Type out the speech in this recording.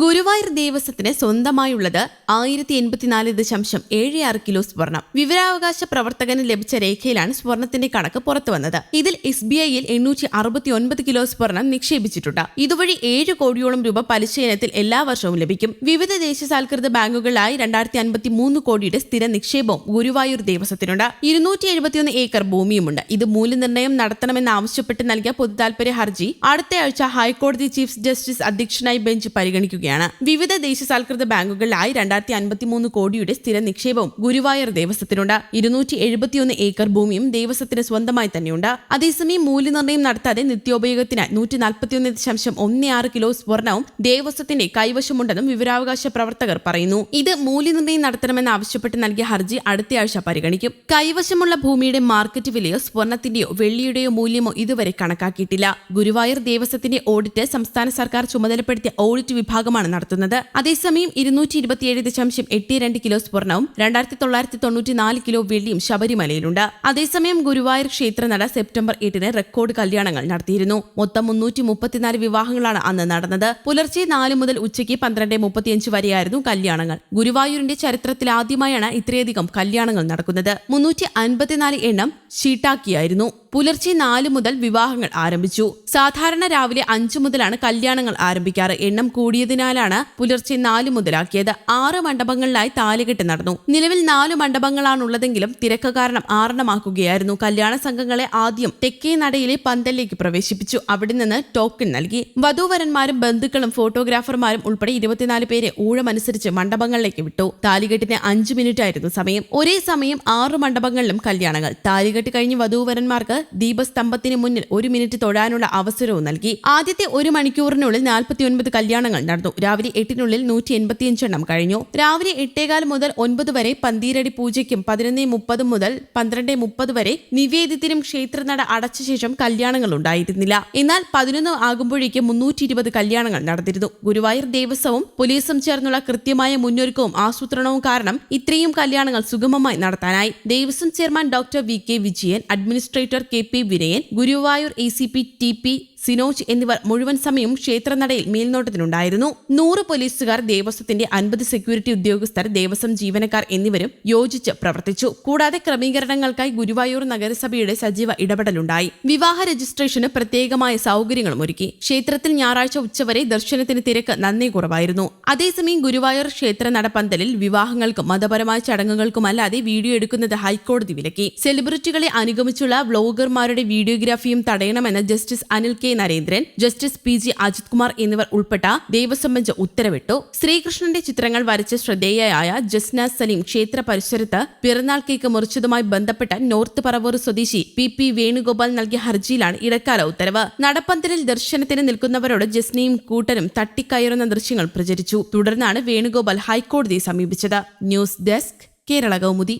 ഗുരുവായൂർ ദേവസ്വത്തിന് സ്വന്തമായുള്ളത് ആയിരത്തി എൺപത്തിനാല് ദശാംശം ഏഴ് ആറ് കിലോ സ്വർണം. വിവരാവകാശ പ്രവർത്തകന് ലഭിച്ച രേഖയിലാണ് സ്വർണത്തിന്റെ കണക്ക് പുറത്തുവന്നത്. ഇതിൽ എസ് ബി ഐയിൽ എണ്ണൂറ്റി അറുപത്തി ഒൻപത് കിലോ സ്വർണം നിക്ഷേപിച്ചിട്ടുണ്ട്. ഇതുവഴി ഏഴ് കോടിയോളം രൂപ പലിശ ഇനത്തിൽ എല്ലാ വർഷവും ലഭിക്കും. വിവിധ ദേശസാൽകൃത ബാങ്കുകളിലായി രണ്ടായിരത്തി അൻപത്തി മൂന്ന് കോടിയുടെ സ്ഥിര നിക്ഷേപവും ഗുരുവായൂർ ദേവസ്വത്തിനുണ്ട്. ഇരുന്നൂറ്റി എഴുപത്തിയൊന്ന് ഏക്കർ ഭൂമിയുമുണ്ട്. ഇത് മൂല്യനിർണയം നടത്തണമെന്നാവശ്യപ്പെട്ട് നൽകിയ പൊതുതാൽപര്യ ഹർജി അടുത്തയാഴ്ച ഹൈക്കോടതി ചീഫ് ജസ്റ്റിസ് അധ്യക്ഷനായി ബെഞ്ച് പരിഗണിക്കുകയാണ് വിവിധ ദേശസാൽകൃത ബാങ്കുകളിലായി രണ്ടായിരത്തി അൻപത്തിമൂന്ന് കോടിയുടെ സ്ഥിര നിക്ഷേപവും ഗുരുവായൂർ ദേവസ്വത്തിനുണ്ട്. ഇരുന്നൂറ്റി എഴുപത്തിയൊന്ന് ഏക്കർ ഭൂമിയും ദേവസ്വത്തിന് സ്വന്തമായി തന്നെയുണ്ട്. അതേസമയം മൂല്യനിർണയം നടത്താതെ നിത്യോപയോഗത്തിന് നൂറ്റി നാൽപ്പത്തിയൊന്ന് ദശാംശം ഒന്ന് ആറ് കിലോ സ്വർണവും ദേവസ്വത്തിന്റെ കൈവശമുണ്ടെന്നും വിവരാവകാശ പ്രവർത്തകർ പറയുന്നു. ഇത് മൂല്യനിർണയം നടത്തണമെന്ന് ആവശ്യപ്പെട്ട് നൽകിയ ഹർജി അടുത്തയാഴ്ച പരിഗണിക്കും. കൈവശമുള്ള ഭൂമിയുടെ മാർക്കറ്റ് വിലയോ സ്വർണത്തിന്റെയോ വെള്ളിയുടെയോ മൂല്യമോ ഇതുവരെ കണക്കാക്കിയിട്ടില്ല. ഗുരുവായൂർ ദേവസ്വത്തിന്റെ ഓഡിറ്റ് സംസ്ഥാന സർക്കാർ ചുമതലപ്പെടുത്തിയ ഓഡിറ്റ് വിഭാഗമാണ് നടത്തുന്നത്. അതേസമയം ഇരുന്നൂറ്റി ഇരുപത്തിയേഴ് ദശാംശം എട്ട് രണ്ട് കിലോ സ്വർണവും രണ്ടായിരത്തി തൊള്ളായിരത്തി തൊണ്ണൂറ്റി നാല് കിലോ വെള്ളിയും ശബരിമലയിലുണ്ട്. അതേസമയം ഗുരുവായൂർ ക്ഷേത്രനട സെപ്റ്റംബർ എട്ടിന് റെക്കോർഡ് കല്യാണങ്ങൾ നടത്തിയിരുന്നു. മൊത്തം മുന്നൂറ്റി മുപ്പത്തിനാല് വിവാഹങ്ങളാണ് അന്ന് നടന്നത്. പുലർച്ചെ നാല് മുതൽ ഉച്ചയ്ക്ക് പന്ത്രണ്ട് മുപ്പത്തിയഞ്ച് വരെയായിരുന്നു കല്യാണങ്ങൾ. ഗുരുവായൂരിന്റെ ചരിത്രത്തിൽ ആദ്യമായാണ് ഇത്രയധികം കല്യാണങ്ങൾ നടക്കുന്നത്. മുന്നൂറ്റി അൻപത്തിനാല് എണ്ണം ഷീട്ടാക്കിയായിരുന്നു. പുലർച്ചെ നാല് മുതൽ വിവാഹങ്ങൾ ആരംഭിച്ചു. സാധാരണ രാവിലെ അഞ്ചു മുതലാണ് കല്യാണങ്ങൾ ആരംഭിക്കാറ്. എണ്ണം കൂടിയതിനാലാണ് പുലർച്ചെ നാല് മുതലാക്കിയത്. ആറ് മണ്ഡപങ്ങളിലായി താലികെട്ട് നടന്നു. നിലവിൽ നാല് മണ്ഡപങ്ങളാണുള്ളതെങ്കിലും തിരക്ക് കാരണം ആറെണ്ണമാക്കുകയായിരുന്നു. കല്യാണ സംഘങ്ങളെ ആദ്യം തെക്കേ നടയിലെ പന്തലിലേക്ക് പ്രവേശിപ്പിച്ചു. അവിടെ നിന്ന് ടോക്കൺ നൽകി. വധൂവരന്മാരും ബന്ധുക്കളും ഫോട്ടോഗ്രാഫർമാരും ഉൾപ്പെടെ ഇരുപത്തിനാല് പേരെ ഊഴമനുസരിച്ച് മണ്ഡപങ്ങളിലേക്ക് വിട്ടു. താലികെട്ടിന് അഞ്ചു മിനിറ്റ് ആയിരുന്നു സമയം. ഒരേ സമയം ആറ് മണ്ഡപങ്ങളിലും കല്യാണങ്ങൾ. താലികെട്ട് കഴിഞ്ഞ് വധൂവരന്മാർക്ക് ദീപസ്തംഭത്തിന് മുന്നിൽ ഒരു മിനിറ്റ് തൊഴാനുള്ള അവസരവും നൽകി. ആദ്യത്തെ ഒരു മണിക്കൂറിനുള്ളിൽ നാൽപ്പത്തിയൊൻപത് കല്യാണങ്ങൾ നടന്നു. രാവിലെ എട്ടിനുള്ളിൽ നൂറ്റി എൺപത്തിയഞ്ചെണ്ണം കഴിഞ്ഞു. രാവിലെ എട്ടേകാൽ മുതൽ ഒൻപത് വരെ പന്തീരടി പൂജയ്ക്കും പതിനൊന്ന് മുപ്പത് മുതൽ പന്ത്രണ്ട് മുപ്പത് വരെ നിവേദ്യത്തിനും ക്ഷേത്രനട അടച്ച ശേഷം കല്യാണങ്ങൾ ഉണ്ടായിരുന്നില്ല. എന്നാൽ പതിനൊന്ന് ആകുമ്പോഴേക്കും മുന്നൂറ്റി ഇരുപത് കല്യാണങ്ങൾ നടന്നിരുന്നു. ഗുരുവായൂർ ദേവസ്വവും പോലീസും ചേർന്നുള്ള കൃത്യമായ മുന്നൊരുക്കവും ആസൂത്രണവും കാരണം ഇത്രയും കല്യാണങ്ങൾ സുഗമമായി നടത്താനായി. Devaswom chairman doctor V K Vijayan administrator K P Vinayan Guruvayur A C P T P Sinoj എന്നിവർ മുഴുവൻ സമയവും ക്ഷേത്രനടയിൽ മേൽനോട്ടത്തിനുണ്ടായിരുന്നു നൂറ് പോലീസുകാർ ദേവസ്വത്തിന്റെ അൻപത് സെക്യൂരിറ്റി ഉദ്യോഗസ്ഥർ ദേവസ്വം ജീവനക്കാർ എന്നിവരും യോജിച്ച് പ്രവർത്തിച്ചു. കൂടാതെ ക്രമീകരണങ്ങൾക്കായി ഗുരുവായൂർ നഗരസഭയുടെ സജീവ ഇടപെടലുണ്ടായി. വിവാഹ രജിസ്ട്രേഷന് പ്രത്യേകമായ സൗകര്യങ്ങളും ഒരുക്കി. ക്ഷേത്രത്തിൽ ഞായറാഴ്ച ഉച്ചവരെ ദർശനത്തിന് തിരക്ക് നന്നേ കുറവായിരുന്നു. അതേസമയം ഗുരുവായൂർ ക്ഷേത്ര നടപ്പന്തലിൽ വിവാഹങ്ങൾക്കും മതപരമായ ചടങ്ങുകൾക്കുമല്ലാതെ വീഡിയോ എടുക്കുന്നത് ഹൈക്കോടതി വിലക്കി. സെലിബ്രിറ്റികളെ അനുഗമിച്ചുള്ള വ്ലോഗർമാരുടെ വീഡിയോഗ്രാഫിയും തടയണമെന്ന് justice Anil K. Narendran justice P G Ajith Kumar എന്നിവർ ഉൾപ്പെട്ട ദേവസ്വം ബെഞ്ച് ഉത്തരവിട്ടു. ശ്രീകൃഷ്ണന്റെ ചിത്രങ്ങൾ വരച്ച് ശ്രദ്ധേയയായ ജസ്ന സലീം ക്ഷേത്ര പരിസരത്ത് പിറന്നാൾ കേക്ക് മുറിച്ചതുമായി ബന്ധപ്പെട്ട നോർത്ത് പറവൂർ സ്വദേശി പി പി വേണുഗോപാൽ നൽകിയ ഹർജിയിലാണ് ഇടക്കാല ഉത്തരവ്. നടപ്പന്തലിൽ ദർശനത്തിന് നിൽക്കുന്നവരോട് ജസ്നയും കൂട്ടനും തട്ടിക്കയറുന്ന ദൃശ്യങ്ങൾ പ്രചരിച്ചു. തുടർന്നാണ് വേണുഗോപാൽ ഹൈക്കോടതിയെ സമീപിച്ചത്. News desk Kerala Kaumudi.